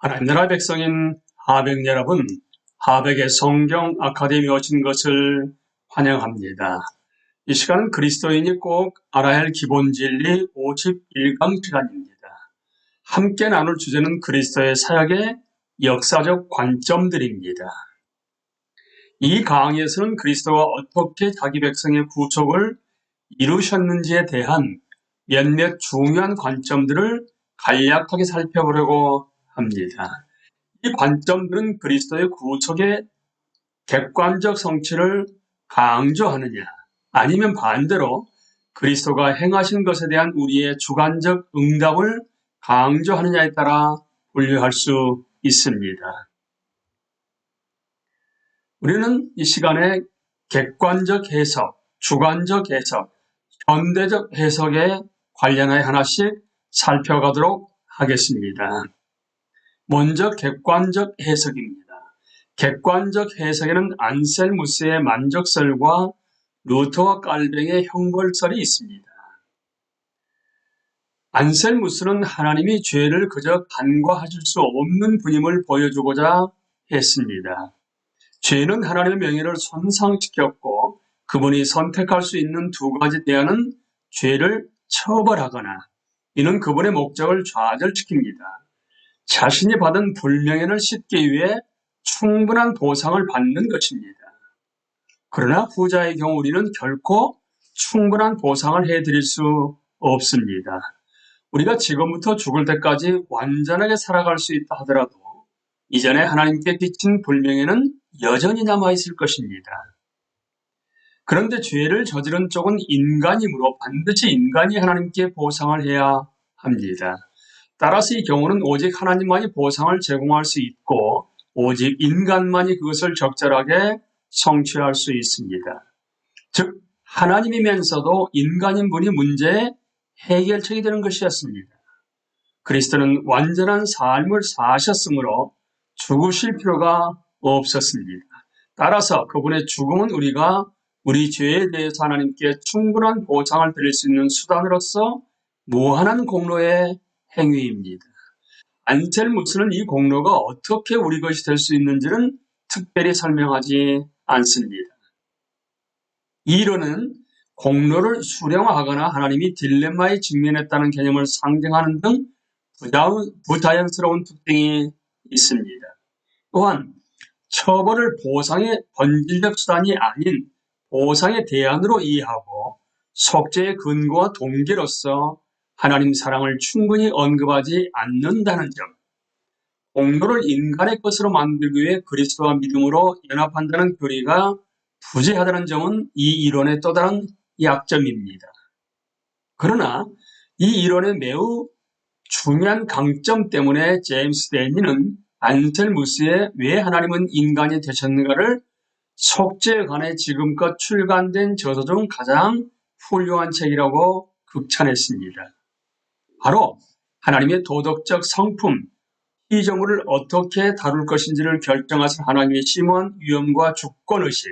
하나님 나라 백성인 하백 여러분, 하백의 성경 아카데미 오신 것을 환영합니다. 이 시간은 그리스도인이 꼭 알아야 할 기본 진리 51강 시간입니다. 함께 나눌 주제는 그리스도의 사역의 역사적 관점들입니다. 이 강의에서는 그리스도가 어떻게 자기 백성의 구속을 이루셨는지에 대한 몇몇 중요한 관점들을 간략하게 살펴보려고 합니다. 이 관점들은 그리스도의 구속의 객관적 성취를 강조하느냐, 아니면 반대로 그리스도가 행하신 것에 대한 우리의 주관적 응답을 강조하느냐에 따라 분류할 수 있습니다. 우리는 이 시간에 객관적 해석, 주관적 해석, 현대적 해석에 관련하여 하나씩 살펴가도록 하겠습니다. 먼저 객관적 해석입니다. 객관적 해석에는 안셀무스의 만족설과 루터와 깔뱅의 형벌설이 있습니다. 안셀무스는 하나님이 죄를 그저 간과하실 수 없는 분임을 보여주고자 했습니다. 죄는 하나님의 명예를 손상시켰고 그분이 선택할 수 있는 두 가지 대안은 죄를 처벌하거나 이는 그분의 목적을 좌절시킵니다. 자신이 받은 불명예를 씻기 위해 충분한 보상을 받는 것입니다. 그러나 후자의 경우 우리는 결코 충분한 보상을 해드릴 수 없습니다. 우리가 지금부터 죽을 때까지 완전하게 살아갈 수 있다 하더라도 이전에 하나님께 끼친 불명예는 여전히 남아있을 것입니다. 그런데 죄를 저지른 쪽은 인간이므로 반드시 인간이 하나님께 보상을 해야 합니다. 따라서 이 경우는 오직 하나님만이 보상을 제공할 수 있고 오직 인간만이 그것을 적절하게 성취할 수 있습니다. 즉 하나님이면서도 인간인 분이 문제의 해결책이 되는 것이었습니다. 그리스도는 완전한 삶을 사셨으므로 죽으실 필요가 없었습니다. 따라서 그분의 죽음은 우리가 우리 죄에 대해서 하나님께 충분한 보상을 드릴 수 있는 수단으로서 무한한 공로의 행위입니다. 안텔무스는 이 공로가 어떻게 우리 것이 될 수 있는지는 특별히 설명하지 않습니다. 이론은 공로를 수령하거나 하나님이 딜레마에 직면했다는 개념을 상징하는 등 부자연스러운 특징이 있습니다. 또한 처벌을 보상의 본질적 수단이 아닌 보상의 대안으로 이해하고 속죄의 근거와 동기로서 하나님 사랑을 충분히 언급하지 않는다는 점, 공로를 인간의 것으로 만들기 위해 그리스도와 믿음으로 연합한다는 교리가 부재하다는 점은 이 이론의 또 다른 약점입니다. 그러나 이 이론의 매우 중요한 강점 때문에 제임스 데니는 안셀무스의 왜 하나님은 인간이 되셨는가를 속죄에 관해 지금껏 출간된 저서 중 가장 훌륭한 책이라고 극찬했습니다. 바로 하나님의 도덕적 성품, 피조물을 어떻게 다룰 것인지를 결정하신 하나님의 심오한 위엄과 주권의식,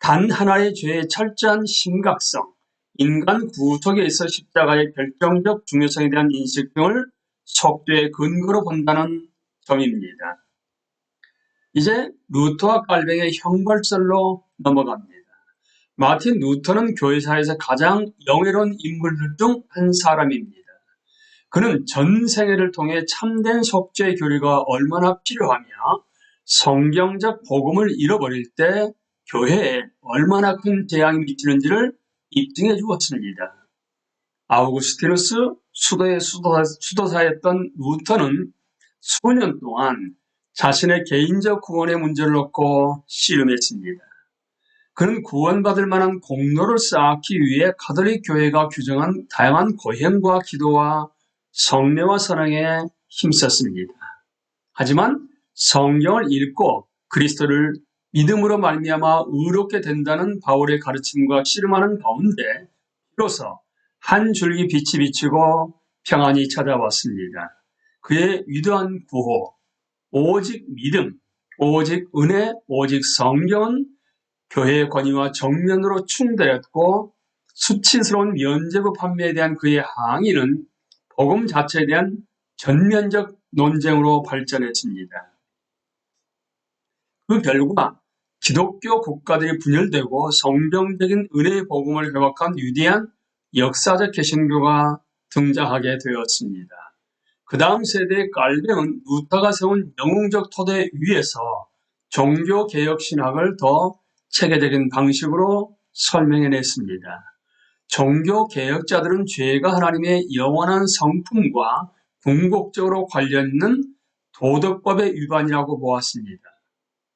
단 하나의 죄의 철저한 심각성, 인간 구속에 있어 십자가의 결정적 중요성에 대한 인식 등을 속죄의 근거로 본다는 점입니다. 이제 루터와 깔뱅의 형벌설로 넘어갑니다. 마틴 루터는 교회사에서 가장 영예로운 인물들 중 한 사람입니다. 그는 전 세계를 통해 참된 속죄의 교리가 얼마나 필요하며 성경적 복음을 잃어버릴 때 교회에 얼마나 큰 재앙이 미치는지를 입증해 주었습니다. 아우구스티누스 수도의 수도사, 수도사였던 루터는 수년 동안 자신의 개인적 구원의 문제를 놓고 씨름했습니다. 그는 구원받을 만한 공로를 쌓기 위해 가톨릭 교회가 규정한 다양한 고행과 기도와 성례와 선행에 힘썼습니다. 하지만 성경을 읽고 그리스도를 믿음으로 말미암아 의롭게 된다는 바울의 가르침과 씨름하는 가운데 비로소 한 줄기 빛이 비치고 평안이 찾아왔습니다. 그의 위대한 구호, 오직 믿음, 오직 은혜, 오직 성경은 교회의 권위와 정면으로 충돌했고 수치스러운 면제부 판매에 대한 그의 항의는 복음 자체에 대한 전면적 논쟁으로 발전했습니다. 그 결과 기독교 국가들이 분열되고 성경적인 은혜의 복음을 회복한 위대한 역사적 개신교가 등장하게 되었습니다. 그 다음 세대의 깔뱅은 루터가 세운 영웅적 토대 위에서 종교개혁 신학을 더 체계적인 방식으로 설명해냈습니다. 종교 개혁자들은 죄가 하나님의 영원한 성품과 궁극적으로 관련 있는 도덕법의 위반이라고 보았습니다.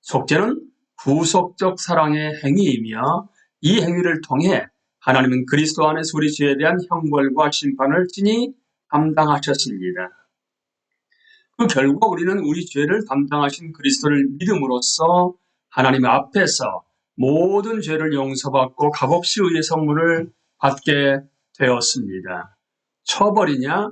속죄는 구속적 사랑의 행위이며 이 행위를 통해 하나님은 그리스도 안에서 우리 죄에 대한 형벌과 심판을 친히 담당하셨습니다. 그 결과 우리는 우리 죄를 담당하신 그리스도를 믿음으로써 하나님 앞에서 모든 죄를 용서받고 값없이 의의 선물을 받게 되었습니다. 처벌이냐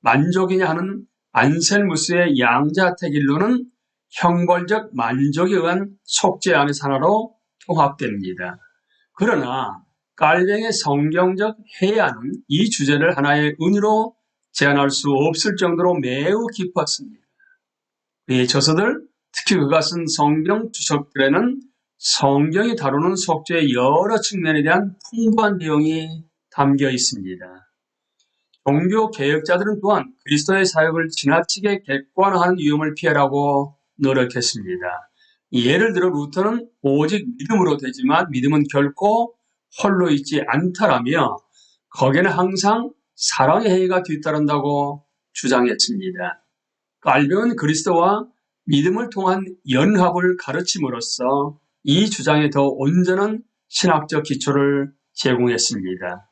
만족이냐 하는 안셀무스의 양자택일로는 형벌적 만족에 의한 속죄 안에서 하나로 통합됩니다. 그러나 깔뱅의 성경적 해야는 이 주제를 하나의 은유로 제한할 수 없을 정도로 매우 깊었습니다. 그의 저서들, 특히 그가 쓴 성경 주석들에는 성경이 다루는 속죄의 여러 측면에 대한 풍부한 내용이 담겨 있습니다. 종교 개혁자들은 또한 그리스도의 사역을 지나치게 객관화하는 위험을 피하라고 노력했습니다. 예를 들어 루터는 오직 믿음으로 되지만 믿음은 결코 홀로 있지 않다라며 거기에는 항상 사랑의 행위가 뒤따른다고 주장했습니다. 깔병은 그리스도와 믿음을 통한 연합을 가르침으로써 이 주장에 더 온전한 신학적 기초를 제공했습니다.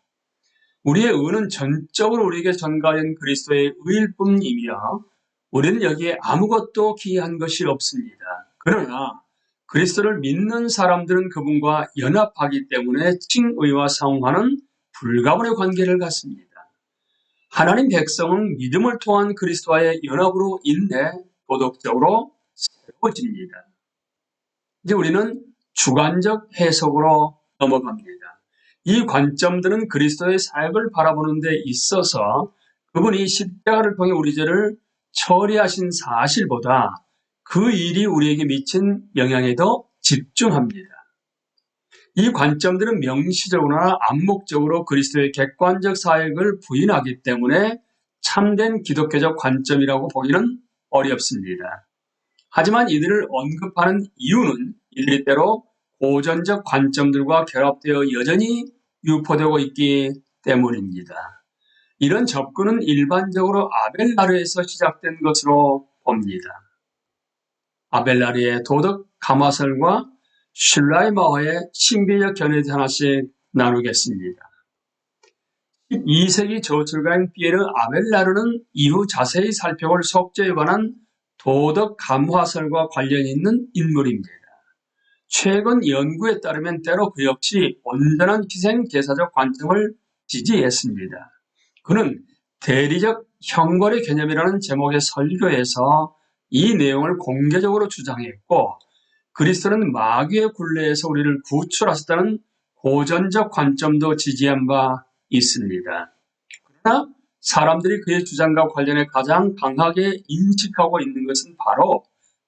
우리의 의는 전적으로 우리에게 전가된 그리스도의 의일 뿐이며 우리는 여기에 아무것도 기이한 것이 없습니다. 그러나 그리스도를 믿는 사람들은 그분과 연합하기 때문에 칭의와 상호하는 불가분의 관계를 갖습니다. 하나님 백성은 믿음을 통한 그리스도와의 연합으로 인해 도덕적으로 새로워집니다. 이제 우리는 주관적 해석으로 넘어갑니다. 이 관점들은 그리스도의 사역을 바라보는 데 있어서 그분이 십자가를 통해 우리 죄를 처리하신 사실보다 그 일이 우리에게 미친 영향에 더 집중합니다. 이 관점들은 명시적으로나 암묵적으로 그리스도의 객관적 사역을 부인하기 때문에 참된 기독교적 관점이라고 보기는 어렵습니다. 하지만 이들을 언급하는 이유는 이들이 때로 고전적 관점들과 결합되어 여전히 유포되고 있기 때문입니다. 이런 접근은 일반적으로 아벨라르에서 시작된 것으로 봅니다. 아벨라르의 도덕 가마설과 슐라이마어의 신비적 견해에 하나씩 나누겠습니다. 12세기 저술가인 피에르 아벨라르는 이후 자세히 살펴볼 속죄에 관한 도덕 감화설과 관련 있는 인물입니다. 최근 연구에 따르면 때로 그 역시 온전한 희생 제사적 관점을 지지했습니다. 그는 대리적 형벌의 개념이라는 제목의 설교에서 이 내용을 공개적으로 주장했고 그리스도는 마귀의 굴레에서 우리를 구출하셨다는 고전적 관점도 지지한 바 있습니다. 그러나 사람들이 그의 주장과 관련해 가장 강하게 인식하고 있는 것은 바로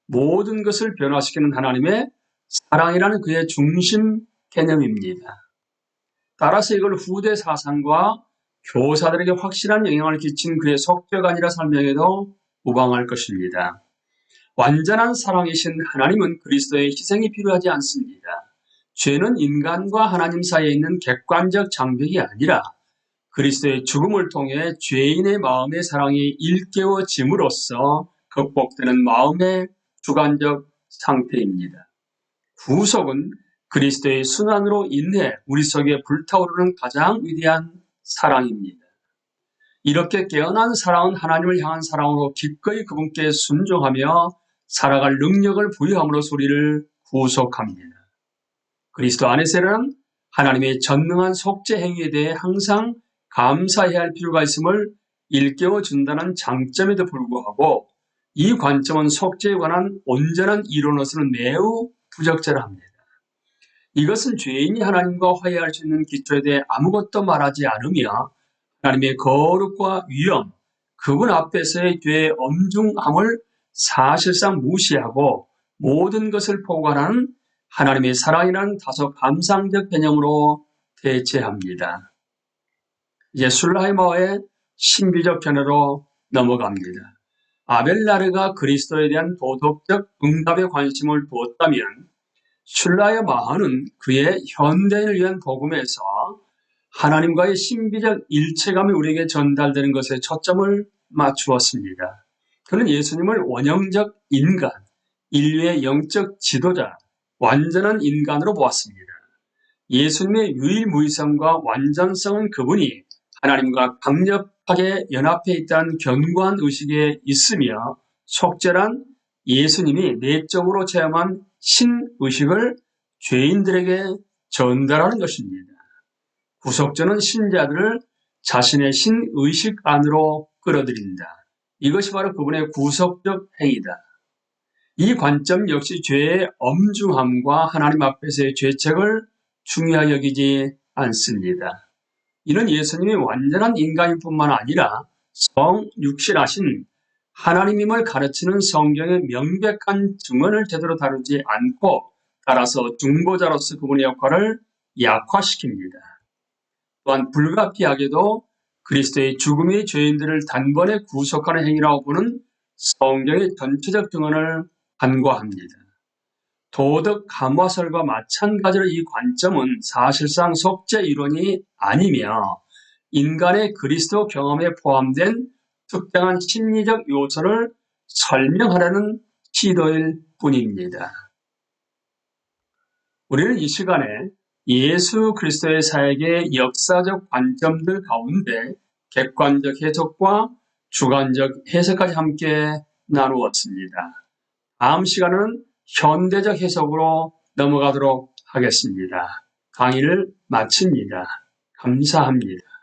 모든 것을 변화시키는 하나님의 사랑이라는 그의 중심 개념입니다. 따라서 이걸 후대 사상과 교사들에게 확실한 영향을 끼친 그의 속죄가 아니라 설명에도 무방할 것입니다. 완전한 사랑이신 하나님은 그리스도의 희생이 필요하지 않습니다. 죄는 인간과 하나님 사이에 있는 객관적 장벽이 아니라 그리스도의 죽음을 통해 죄인의 마음의 사랑이 일깨워짐으로써 극복되는 마음의 주관적 상태입니다. 구속은 그리스도의 순환으로 인해 우리 속에 불타오르는 가장 위대한 사랑입니다. 이렇게 깨어난 사랑은 하나님을 향한 사랑으로 기꺼이 그분께 순종하며 살아갈 능력을 부여함으로 우리를 구속합니다. 그리스도 안에서는 하나님의 전능한 속죄 행위에 대해 항상 감사해야 할 필요가 있음을 일깨워 준다는 장점에도 불구하고 이 관점은 속죄에 관한 온전한 이론으로서는 매우 부적절합니다. 이것은 죄인이 하나님과 화해할 수 있는 기초에 대해 아무것도 말하지 않으며 하나님의 거룩과 위엄, 그분 앞에서의 죄의 엄중함을 사실상 무시하고 모든 것을 포괄하는 하나님의 사랑이라는 다소 감상적 개념으로 대체합니다. 이제 술라이머의 신비적 견해로 넘어갑니다. 아벨라르가 그리스도에 대한 도덕적 응답에 관심을 두었다면 슐라의 마하는 그의 현대인을 위한 복음에서 하나님과의 신비적 일체감이 우리에게 전달되는 것에 초점을 맞추었습니다. 그는 예수님을 원형적 인간, 인류의 영적 지도자, 완전한 인간으로 보았습니다. 예수님의 유일무이성과 완전성은 그분이 하나님과 강력하게 연합해 있다는 견고한 의식에 있으며 속죄란 예수님이 내적으로 체험한 신의식을 죄인들에게 전달하는 것입니다. 구속자는 신자들을 자신의 신의식 안으로 끌어들인다. 이것이 바로 그분의 구속적 행위다. 이 관점 역시 죄의 엄중함과 하나님 앞에서의 죄책을 중요하게 여기지 않습니다. 이는 예수님이 완전한 인간일 뿐만 아니라 성육신하신 하나님임을 가르치는 성경의 명백한 증언을 제대로 다루지 않고 따라서 중보자로서 그분의 역할을 약화시킵니다. 또한 불가피하게도 그리스도의 죽음이 죄인들을 단번에 구속하는 행위라고 보는 성경의 전체적 증언을 간과합니다. 도덕 감화설과 마찬가지로 이 관점은 사실상 속죄 이론이 아니며 인간의 그리스도 경험에 포함된 특정한 심리적 요소를 설명하려는 시도일 뿐입니다. 우리는 이 시간에 예수 그리스도의 사역의 역사적 관점들 가운데 객관적 해석과 주관적 해석까지 함께 나누었습니다. 다음 시간은 현대적 해석으로 넘어가도록 하겠습니다. 강의를 마칩니다. 감사합니다.